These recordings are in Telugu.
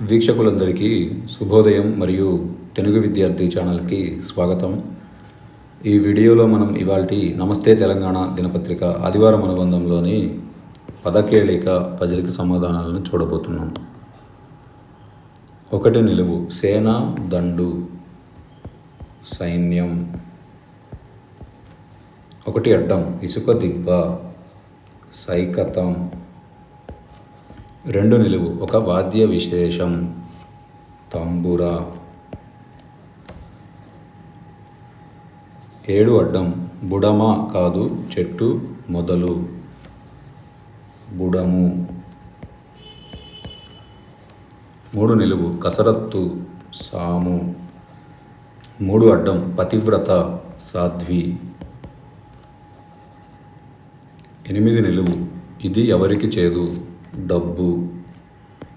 వీక్షకులందరికీ శుభోదయం మరియు తెలుగు విద్యార్థి ఛానల్కి స్వాగతం. ఈ వీడియోలో మనం ఇవాల్టి నమస్తే తెలంగాణ దినపత్రిక ఆదివారం అనుబంధంలోని పదకేళిక ప్రజలకు సమాధానాలను చూడబోతున్నాం. ఒకటి నిలువు సేన దండు సైన్యం. ఒకటి అడ్డం ఇసుక దిబ్బ సైకతం. రెండు నిలువు. ఒక వాద్య విశేషం. తంబురా. ఏడు అడ్డం. బుడమ కాదు చెట్టు మొదలు. బుడము. మూడు నిలువు. కసరత్తు. సాము. మూడు అడ్డం. పతివ్రత. సాధ్వి. ఎనిమిది నిలువు. ఇది ఎవరికి చేదు? డబ్బు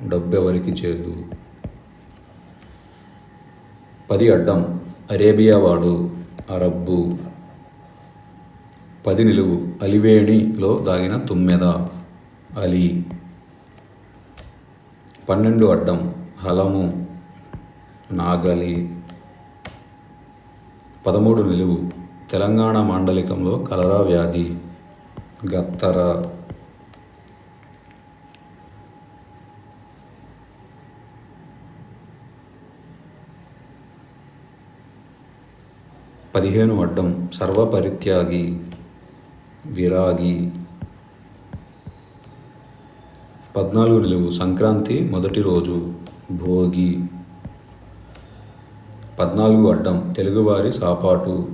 డబ్బు ఎవరికి చేదు? పది అడ్డం అరేబియా వాడు అరబ్బు. పది నిలువు అలివేణిలో దాగిన తుమ్మెద అలి. పన్నెండు అడ్డం హలము నాగలి. పదమూడు నిలువు తెలంగాణ మాండలికంలో కలరా వ్యాధి గత్తర. పదిహేను అడ్డం సర్వపరిత్యాగి విరాగి. పద్నాలుగు నిలువు సంక్రాంతి మొదటి రోజు భోగి. పద్నాలుగు అడ్డం తెలుగువారి సాపాటు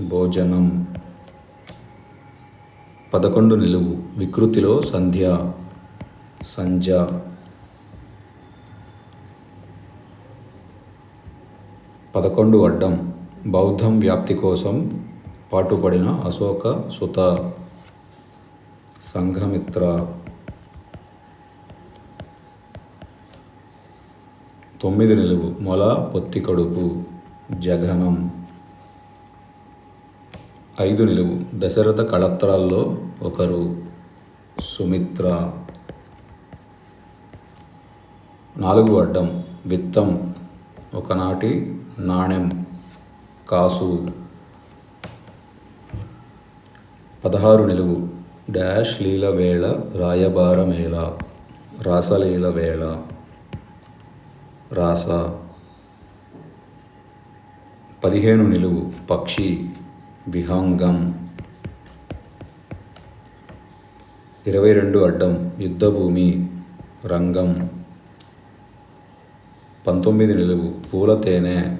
భోజనం. పదకొండు నిలువు వికృతిలో సంధ్య సంధ్య. పదకొండు అడ్డం బౌద్ధం వ్యాప్తి కోసం పాటుపడిన అశోక సుత సంఘమిత్ర తొమ్మిది నిలువు మొల పొత్తి కడుపు జఘనం. ఐదు నిలువు దశరథ కళత్రాల్లో ఒకరు సుమిత్ర. నాలుగు అడ్డం విత్తం ఒకనాటి నాణెం. కాసు. పదహారు నిలువు. డాష్ లీల వేళ రాయబారమేళ రాసలీల వేళ. రాస. పదిహేను నిలువు. పక్షి. విహంగం. ఇరవై రెండు అడ్డం. యుద్ధభూమి. రంగం. పంతొమ్మిది నిలువు. పూల తేనె.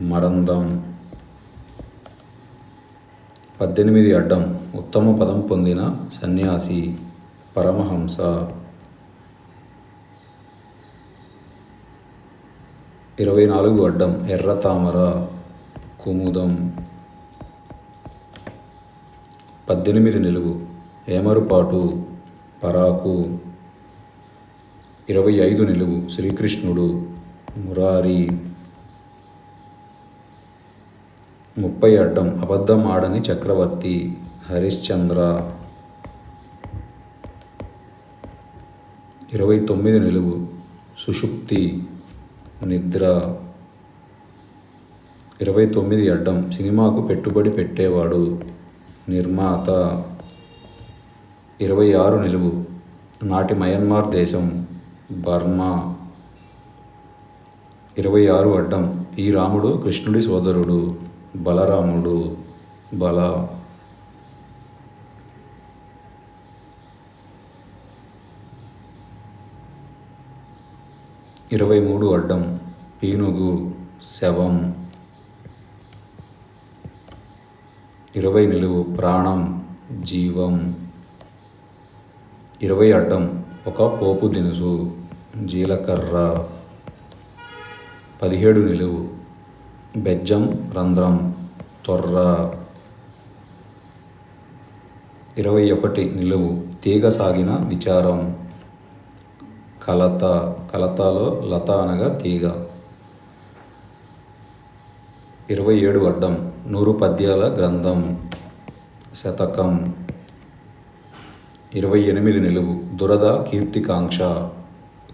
మరందం. పద్దెనిమిది అడ్డం ఉత్తమ పదం పొందిన సన్యాసి పరమహంస. ఇరవై నాలుగు అడ్డం ఎర్ర తామర కుముదం. పద్దెనిమిది నిలువు ఏమరుపాటు పరాకు. ఇరవై ఐదు నిలువు శ్రీకృష్ణుడు మురారి. ముప్పై అడ్డం అబద్ధం ఆడని చక్రవర్తి హరిశ్చంద్ర. ఇరవై తొమ్మిది నిలువు సుషుప్తి నిద్ర. ఇరవై తొమ్మిది అడ్డం సినిమాకు పెట్టుబడి పెట్టేవాడు నిర్మాత. ఇరవై ఆరు నిలువు నాటి మయన్మార్ దేశం బర్మా. ఇరవై ఆరు అడ్డం ఈ రాముడు కృష్ణుడి సోదరుడు. బలరాముడు బల ఇరవై మూడు అడ్డం పీనుగు శవం. ఇరవై నిలువు ప్రాణం జీవం. ఇరవై అడ్డం ఒక పోపు దినుసు జీలకర్ర. పదిహేడు నిలువు బెజ్జం రంధ్రం తొర్ర. ఇరవై ఒకటి నిలువు. తీగ సాగిన విచారం. కలత కలతలో లత అనగా తీగ. ఇరవై ఏడు అడ్డం. నూరు పద్యాల గ్రంథం. శతకం. ఇరవై ఎనిమిది నిలువు. దురద కీర్తికాంక్ష.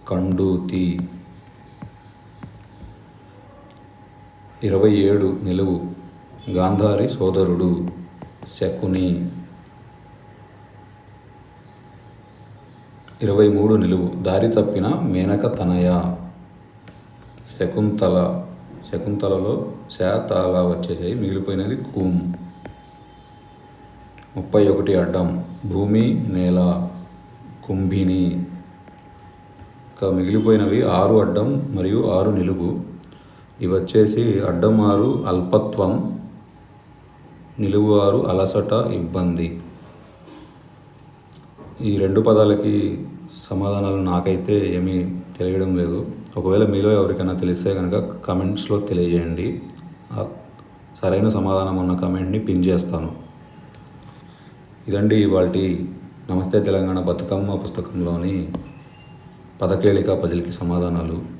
కండూతి ఇరవై ఏడు నిలువు. గాంధారి సోదరుడు శకుని. ఇరవై మూడు నిలువు. దారి తప్పిన మేనక తనయ. శకుంతల. శకుంతలలో శాతాల వచ్చేసాయి. మిగిలిపోయినది కూమ్ ముప్పై ఒకటి అడ్డం. భూమి నేల కుంభిని ఇంకా మిగిలిపోయినవి ఆరు అడ్డం మరియు ఆరు నిలువు. ఇవి వచ్చేసి అడ్డమారు అల్పత్వం నిలువువారు అలసట ఇబ్బంది. ఈ రెండు పదాలకి సమాధానాలు నాకైతే ఏమీ తెలియడం లేదు. ఒకవేళ మీలో ఎవరికైనా తెలిస్తే కనుక కమెంట్స్లో తెలియజేయండి. సరైన సమాధానం ఉన్న కమెంట్ని పిన్ చేస్తాను. ఇదండి ఇవాటి నమస్తే తెలంగాణ బతుకమ్మ పుస్తకంలోని పదకేళిక పజిల్కి సమాధానాలు.